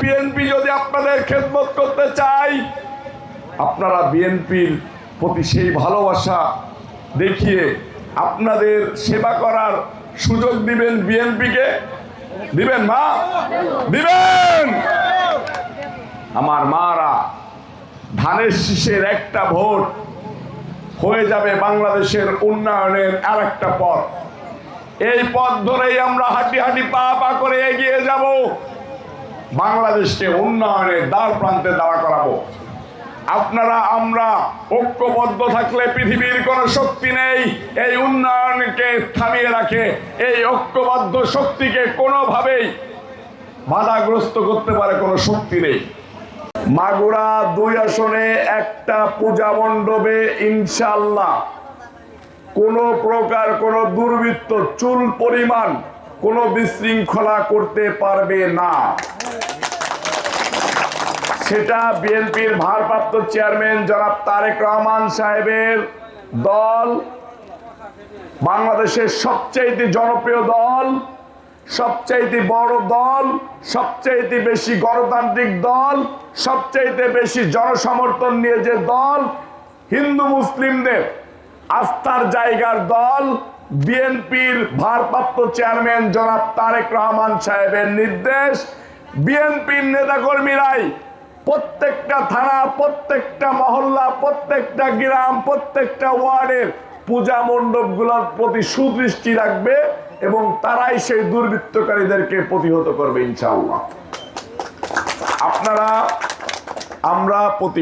BNP যদি আপনাদের খেদমত করতে চাই আপনারা বিএনপির প্রতি সেই ভালোবাসা দেখিয়ে আপনাদের সেবা করার সুযোগ দিবেন বিএনপিকে। দিবেন মা? দিবেন! আমার মারা ধানের শীষের একটা ভোট হয়ে যাবে বাংলাদেশের উন্নয়নের আর একটা পথ। এই পথ ধরেই আমরা হাঁটি হাঁটি পা পা করে এগিয়ে যাব। বাংলাদেশকে উন্নয়নের দ্বার প্রান্তে দাঁড়া করাবো। আপনারা, আমরা ঐক্যবদ্ধ থাকলে পৃথিবীর কোনো শক্তি নেই। এই উন্নয়নকে থামিয়ে রাখে, এই ঐক্যবদ্ধ শক্তিকে কোনোভাবেই বাধাগ্রস্ত করতে পারে কোনো শক্তি নেই। মাগুরা দুই আসনে একটা পূজা মণ্ডপে ইনশাল্লাহ কোনো প্রকার কোনো দুর্বৃত্ত চুল পরিমাণ কোনো বিশৃঙ্খলা করতে পারবে না। সেটা বিএনপির ভারপ্রাপ্ত চেয়ারম্যান জনাব তারেক রহমান সাহেবের দল, বাংলাদেশের সবচেয়ে জনপ্রিয় দল সবচাইতে বড় দল, সবচাইতে বেশি গণতান্ত্রিক দল, সবচাইতে বেশি জনসমর্থন নিয়ে যে দল, হিন্দু মুসলিমদের আস্থার জায়গার দল, বিএনপির ভারপ্রাপ্ত চেয়ারম্যান জনাব তারেক রহমান সাহেবের নির্দেশ। বিএনপির নেতাকর্মীরাই প্রত্যেকটা থানা, প্রত্যেকটা মহল্লা, প্রত্যেকটা গ্রাম, প্রত্যেকটা ওয়ার্ডের পূজা মণ্ডপগুলোর প্রতি সুদৃষ্টি রাখবে। এবং তারাই সেই দুর্বৃত্তকারীদেরকে প্রতিহত করবে ইনশাআল্লাহ। আপনারা আমরা প্রতি